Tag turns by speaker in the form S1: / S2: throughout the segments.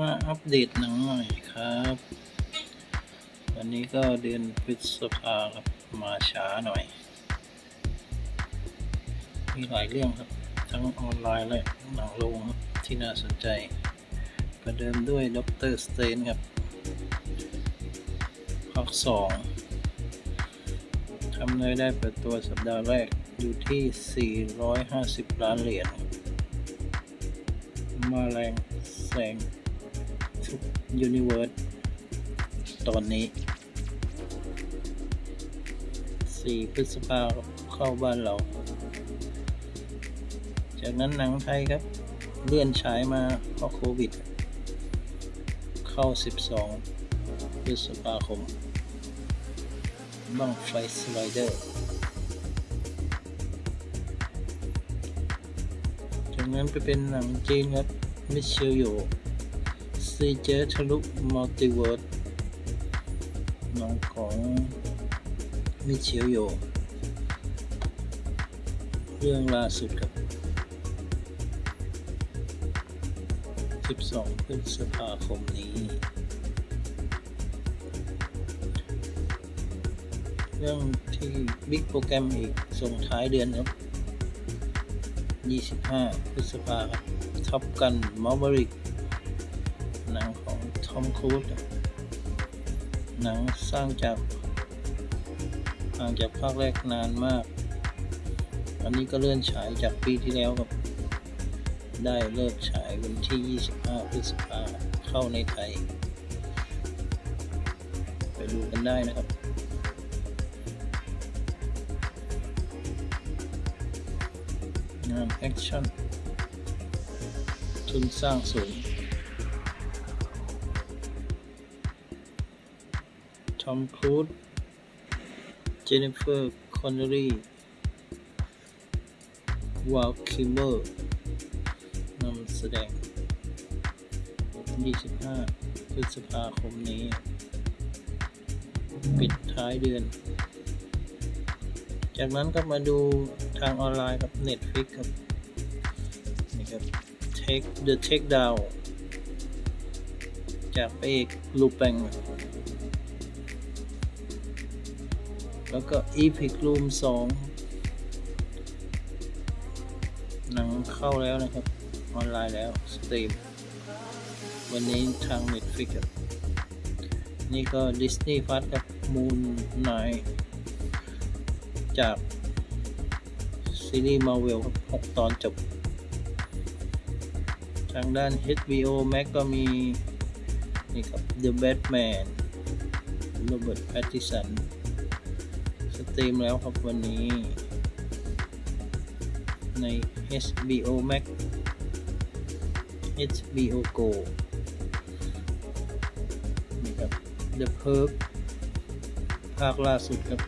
S1: มาอัปเดตหนังหน่อยครับ วันนี้ก็เดือนพฤษภาครับ มาช้าหน่อย มีหลายเรื่องครับ ทั้งออนไลน์และหนังโรงครับ ที่น่าสนใจ ประเดิมด้วยด็อกเตอร์สเตนครับภาคสองทำรายได้เปิดตัวสัปดาห์แรกอยู่ที่ 450 ล้านเหรียญมาแรงแซง ยูนิเวิร์สตอนนี้ 4 พฤษภาเข้าบ้านเรา จากนั้นหนังไทยครับ เลื่อนฉายมาเพราะโควิด เข้า 12 พฤษภาคมบังไฟสไลเดอร์ จากนั้นไปเป็นหนังจีนครับ มิเชลโย ซีเจทะลุมัลติเวิร์สหนังของมิเชลโย เรื่องล่าสุดครับ 12พฤษภาคมนี้ เรื่องที่บิ๊กโปรแกรมอีกส่งท้ายเดือนครับ 25 พฤษภาครับท็อปกันมอ v บริก หนังของทอมครูซหนังสร้างจากห่างจากภาคแรกนานมาก อันนี้ก็เลื่อนฉายจากปีที่แล้วครับ ได้เลิกฉายวันที่ 25 พฤษภาเข้าในไทย ไปดูกันได้นะครับงานแอคชั่นทุนสร้างสูง ทอมครูซเจนนิเฟอร์ คอนเนอรีวาลคิมเมอร์นำแสดง 25 พฤษภาคมนี้ ปิดท้ายเดือน จากนั้นก็มาดูทางออนไลน์กับ Netflix ครับนี่ครับ Take the Take Down จากเอกลูแปง แล้วก็ Epic Room 2 หนังเข้าแล้วนะครับ ออนไลน์แล้ว สตรีม วันนี้ทาง Netflix ครับนี่ก็ Disney Plus ครับ Moon Knight จาก ซีรีส์มาเวลครับ 6 ตอนจบ ทางด้าน HBO Max ก็มี นี่ครับ The Batman Robert Pattinson ส ตรีมแล้วครับวันนี้ ใน HBO Max HBO Go นี่ครับ The Perk ภาคล่าสุดครับ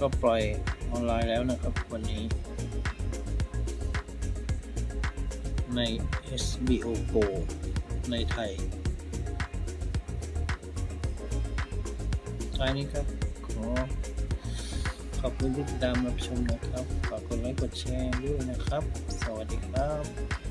S1: ก็ปล่อยออนไลน์แล้วนะครับวันนี้ ใน HBO Go ในไทยท้ายนี้ครับขอ ขอบคุณที่ติดตามรับชมนะครับ ฝากกดไลค์กดแชร์ด้วยนะครับ สวัสดีครับ